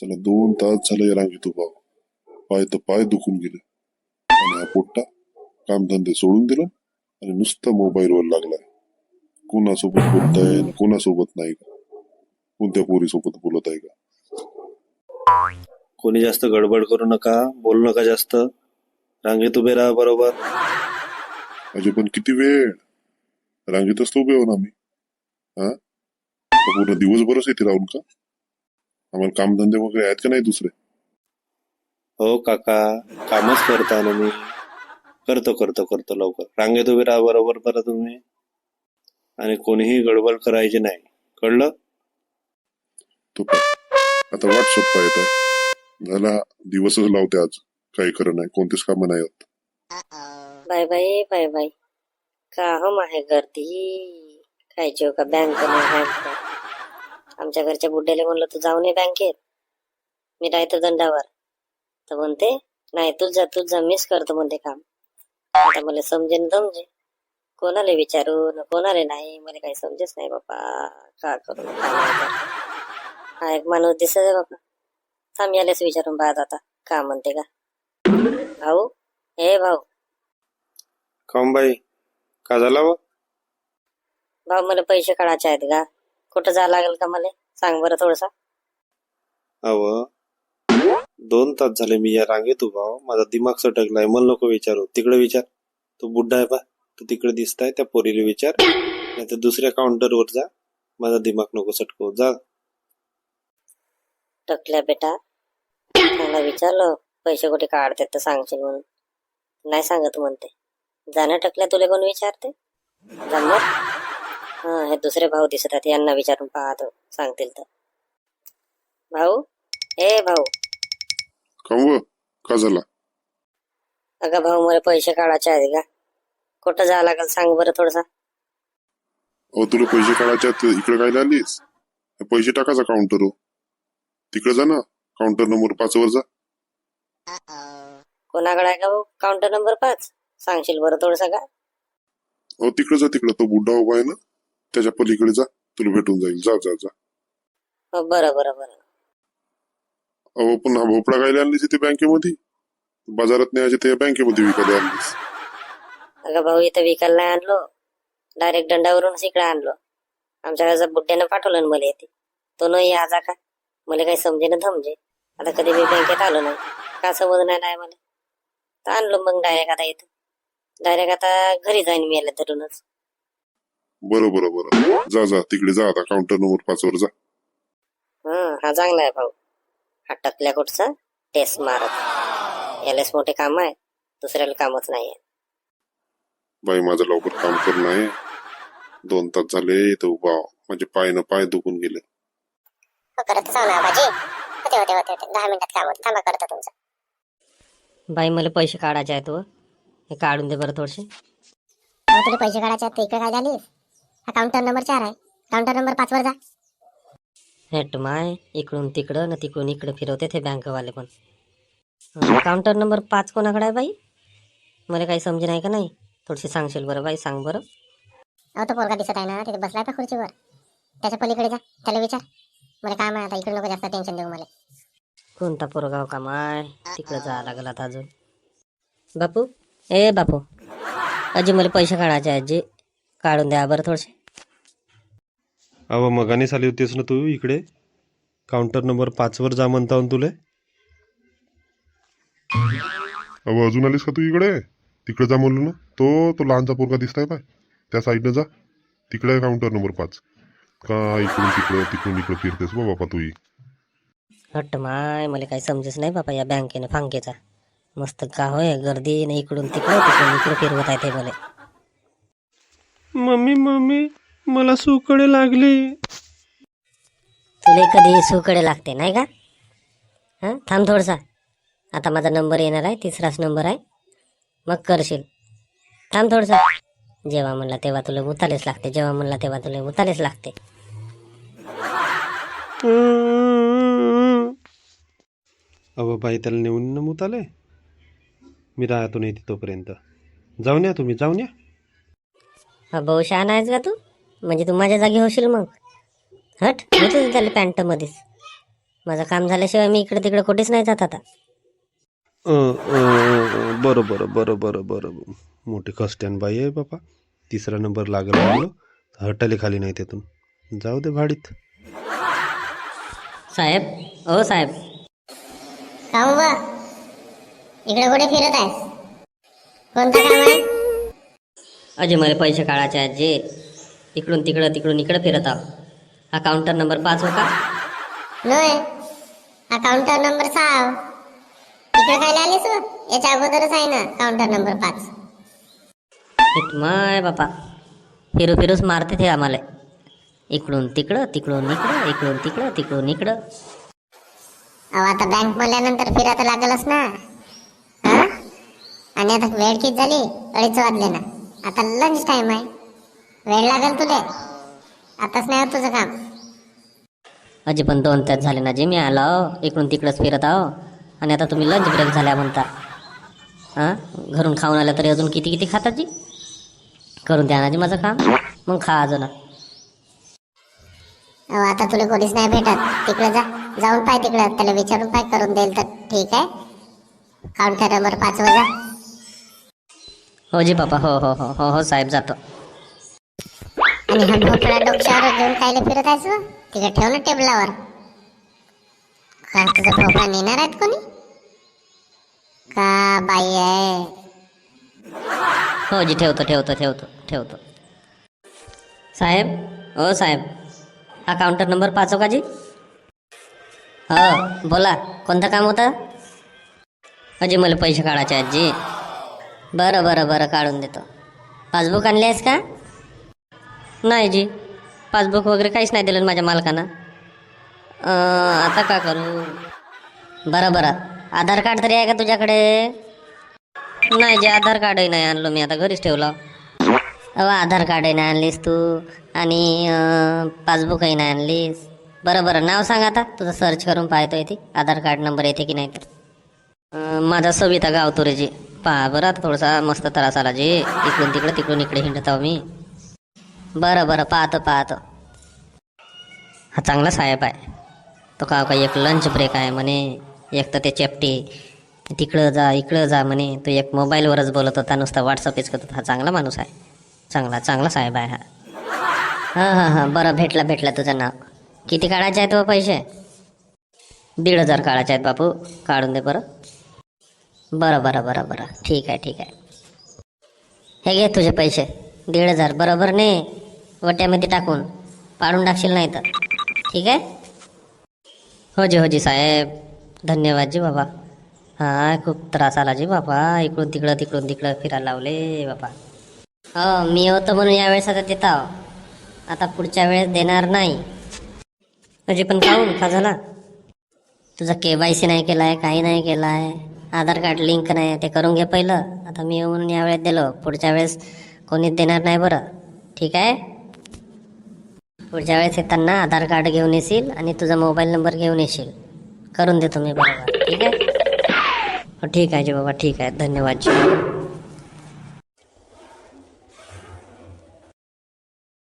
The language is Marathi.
चला दोन तास झालं या रांगेत उभा. पाय तर पाय दुखून गेले. आणि हा पोट्टा कामधंदे सोडून दिला आणि नुसता मोबाईलवर लागलाय. कोणासोबत बोलताय कोणासोबत नाही का? कोणत्या पोरीसोबत बोलत आहे का? कोणी जास्त गडबड करू नका बोलू नका जास्त. रांगेत उभे राहा बरोबर. अजय पण किती वेळ? रांगेतच तो उभे हो ना आम्ही हा पूर्ण दिवसभरच येते राहून का? आम्हाला कामधंदे वगैरे आहेत का नाही दुसरे? हो काका. कामच करता ना मी. करतो करतो करतो लवकर. रांगेत उभे राहा बरोबर करा तुम्ही. आणि कोणीही गडबड करायची नाही. कळलं? तो काय आता व्हॉट्सअप पाहत आहे झाला दिवसच लावते आज. काही खरं नाही. कोणतेच कामं नाही होत. Bye bye bye bye. का हम आहे गर्दी. काय जेव का बँक नाही बँक आमच्या घरच्या बुड्याला म्हणलं तू जाऊ नये बँकेत. मी राहतो दंडावर. तर म्हणते नाही तूच जा तूच जा मिस करतो म्हणते काम. आता मला समजेन दमजे कोणाला विचारू न कोणाला नाही मला काही समजेच नाही बापा. का करू. हा एक माणूस दिसत आहे बापा. थांब यालेच विचारून पाहत आता. का म्हणते का? भाऊ हे भाऊ. काम बाई? का झाला व भाऊ मला पैसे काढायचे आहेत का? कुठं जावं लागेल का मला? सांग बरं थोडसा. अव दोन तास झाले मी या रांगेत उभा. माझा दिमाग सटकलाय. मला नको विचारू. तिकडे विचार. तो बुड्ढा आहे पा तो तिकडे दिसताय. त्या पोरीला विचार. नाही तर दुसऱ्या काउंटरवर जा. माझा दिमाग नको सटकव जा. टकल्या बेटा. मला विचारलं पैसे कुठे काढते तर सांगशील म्हणून. नाही सांगत म्हणते. जाणं टकल्या तुला कोण विचारते? जमत हा हे दुसरे भाऊ दिसत आहेत यांना विचारून पाहतो सांगतील तर. भाऊ? ए भाऊ. का झाला? अगं भाऊ मला पैसे काढायचे आहेत का कुठं जावं लागेल सांग बरं थोडसा. अहो तुला पैसे काढायचे आहेत, इकडे काय आलीस हे पैसे टाकायचा काउंटर हो तिकडे जा ना काउंटर नंबर पाच वर जा. कोणाकडे आहे का भाऊ? काउंटर नंबर पाच? सांगशील बरं थोडसा का अहो तिकडे जा तिकडे. तो बुड्ढा उभा आहे ना. त्याच्या पलीकडे जा तुला भेटून जाईल. जा जा जा. हो बरं बरं बरं. अहो पण हा भोपळा काय आणलीस इथे बँकेमध्ये? बाजारात न्यायचे ते बँकेमध्ये विकायला आणलीस. अगं भाऊ इथं विकायला नाही आणलो. डायरेक्ट दंडावरूनच इकडे आणलो. आमच्या घरचा बुड्ड्यानं पाठवलं ना मला येते तो न या जा का? मला काही समजे ना धमजे. आता कधी मी बँकेत आलो नाही. का समजणार नाही मला? तर आणलो मग डायरेक्ट आता इथं. डायरेक्ट आता घरी जाईन मी याला धरूनच. बरं बरं बरं जा जा तिकडे जा आता काउंटर नंबर पाच वर जा. हा हा चांगला आहे भाऊ. हा टकल्या कुठचा? टेस्ट मारत. यालाच मोठे काम आहे दुसऱ्याला कामच नाही आहे बाई माझं लवकर काम करणं आहे दोन तास झाले इथं उभा. आहो. माझे पाय न पाय दुखून गेले. करत जाऊ ना आबाजी होते होते होते होते. दहा मिनिटात काम होतं. थांबा करतो तुमचं. बाई मला पैसे काढायचे आहेत व हे काढून दे बरं थोडेसे. अहो तुला पैसे काढायचे आहेत तर इकडे काय झालीस? हा काउंटर नंबर चार आहे. काउंटर नंबर पाच वर जा. हेट माय इकडून तिकडं ना तिकडून इकडं फिरवते ते बँकवाले पण. काउंटर नंबर पाच कोणाकडे आहे बाई? मला काही समजे नाही का नाही? थोडीशी सांगशील बरं बाई सांग बरं. अहो तो पोरगा दिसत आहे ना तिथे बसलाय का खुर्चीवर? त्याच्या पलीकडे जा त्याला विचार. मला काम आहे आता इकडे नको जास्त टेन्शन देऊ मला. कोणता पोरगाव का माय? तिकडं जावं लागेल आता अजून. बापू ए बापू. अजी मला पैसे काढायचे आजी. काढून द्या बरं थोडेसे. अव मगाने आली होतीस ना तू इकडे? काउंटर नंबर पाच वर जा म्हणता तुले. अहो अजून आलीस का तू इकडे? तिकडे जा म्हणलो ना. तो तो लहानचा पोरगा दिसताय पाय. त्या साईडनं जा. तिकडे आहे काउंटर नंबर पाच. का इकडून तिकडं तिकडून इकडं फिरतेस? बा बापा तू हट्ट माय मला काही समजेच नाही बापा या बँकेने फांकेचा मस्त का होय गर्दी नाही इकडून तिकडं तिकडून इकडे फिरवत आहे ते मला. Mummy mummy. मला सुकडे लागली. तुला कधी सुकडे लागते नाही का? हां? थांब थोडसा. आता माझा नंबर येणार आहे तिसराच नंबर आहे. मग करशील. थांब थोडसा. जेव्हा म्हणला तेव्हा तुला उतारेच लागते जेव्हा म्हणला तेव्हा तुला उतारेच लागते. अव बाई त्याला नेऊन न मूत आले मी राहतो नाही तोपर्यंत जाऊन या तुम्ही जाऊन या. हा भाऊ शहाणा आहेस का तू? म्हणजे तू माझ्या जागी होशील मग. हट त्याला पॅन्टमध्येच. माझं काम झाल्याशिवाय मी इकडे तिकडे कुठेच नाही जात आता. बरं बरं बरं बरं बरं. मोठी खस्ट्यान बाई आहे बापा. तिसरा नंबर लागला हटाले खाली नाही त्यातून जाऊ दे भाडीत. साहेब हो साहेब. का इकडे कुठे फिरत आहेस? कोणतं काम आहे? अजय मला पैसे काढायचे आहेत इकडून तिकडं तिकडून इकडं फिरत आहो. हा काउंटर नंबर पाच हो का नोय हा काउंटर नंबर सहा इकडे काय आलीस हो? याच्या अगोदरच आहे ना काउंटर नंबर पाच. हिट माय बापा. फिरू फिरूच मारते ते आम्हाला. इकडून तिकडं तिकडून इकडं इकडून तिकडं तिकडून इकडं. अहो आता बँक म्हणल्यानंतर फिरायला लागलच ना. हा? आणि आता वेळ किती झाली? अडीच वाजले ना. आता लंच टाइम आहे. वेळ लागेल तुले. आताच नाही होत तुझं काम. अजय पण दोन तास झाले ना जे मी आलो इकडून तिकडंच फिरत आहो. आणि आता तुम्ही लंच ब्रेक झाल्या म्हणता. हां? घरून खाऊन आलं तरी अजून किती किती खाता जी करून द्या ना जी माझं काम. मग खा अजून. अहो आता तुला कोणीच नाही भेटत. तिकडे जा. जाऊन पाय तिकडे. त्याला विचारून पाय करून देईल तर ठीक आहे. काउंटर नंबर पाच वर जा. हो जी बापा हो हो हो हो हो साहेब जातो. आणि हा ढोकळा डोक्यावर घेऊन खायला फिरत आहेस तिकडे ठेव ना टेबलावर. का तुझा ढोकळा नेणार आहेत कोणी? का बाई आहे? हो जी ठेवतो ठेवतो ठेवतो ठेवतो. साहेब हो साहेब. हा काउंटर नंबर पाच हो का जी? हो बोला. कोणतं काम होतं? अजी मला पैसे काढायचे आहेत जी. बरं बरं बरं काढून देतो. पासबुक आणले आहेस का? नाही जी. पासबुक वगैरे काहीच नाही दिलं माझ्या मालकानं. आता का करू? बरं बरं. आधार कार्ड तरी आहे का तुझ्याकडे? नाही जे आधार कार्डही नाही आणलो मी. आता घरीच ठेवलं. अहो आधार कार्डही नाही आणलीस तू. आणि पासबुकही नाही आणलीस. बरं बरं. नाव सांग आता. तुझं सर्च करून पाहतो येते आधार कार्ड नंबर येते की नाही तर. माझा सविता गावतुरेजी. पहा बरं आता थोडासा मस्त त्रास आला जे. इकडून तिकडं तिकडून इकडे हिंडत आहो मी. बरं बरं पाहतो पाहतो. हा चांगला साहेब आहे. तो का का एक लंच ब्रेक आहे म्हणे. एक तर ते चेपटी तिकडं जा इकडं जा म्हणे. तो एक मोबाईलवरच बोलत होता नुसता व्हॉट्सअपच करत होता. हा चांगला माणूस आहे. चांगला चांगला साहेब आहे हा. हां हां हां बरं भेटला भेटला तुझं नाव. किती काढायचे आहेत व पैसे? दीड हजार काढायचे आहेत बापू. काढून दे बरं. बरं बरं बरं बरं. ठीक आहे ठीक आहे. हे घे तुझे पैसे. दीड हजार. बरोबर नाही वट्यामध्ये टाकून पाडून टाकशील नाही तर. ठीक आहे? हो जी हो जी साहेब. धन्यवाद जी बाबा. हां खूप त्रास आला जी बाबा. इकडून तिकडं तिकडून तिकडं फिरायला लावले बाबा. हो मी होतो म्हणून यावेळेस आता देत आहो. आता पुढच्या वेळेस देणार नाही. म्हणजे पण काहून? का झाला? तुझा के वाय सी नाही केला आहे काही नाही केला आहे आधार कार्ड लिंक नाही ते करून घे पहिलं. आता मी येऊन म्हणून यावेळेस दिलो. पुढच्या वेळेस कोणीच देणार नाही बरं. ठीक आहे? पुढच्या वेळेस येताना आधार कार्ड घेऊन येशील आणि तुझा मोबाईल नंबर घेऊन येशील. करून देतो मी बरोबर. ठीक आहे? हो ठीक आहे जी बाबा ठीक आहे. धन्यवाद. जी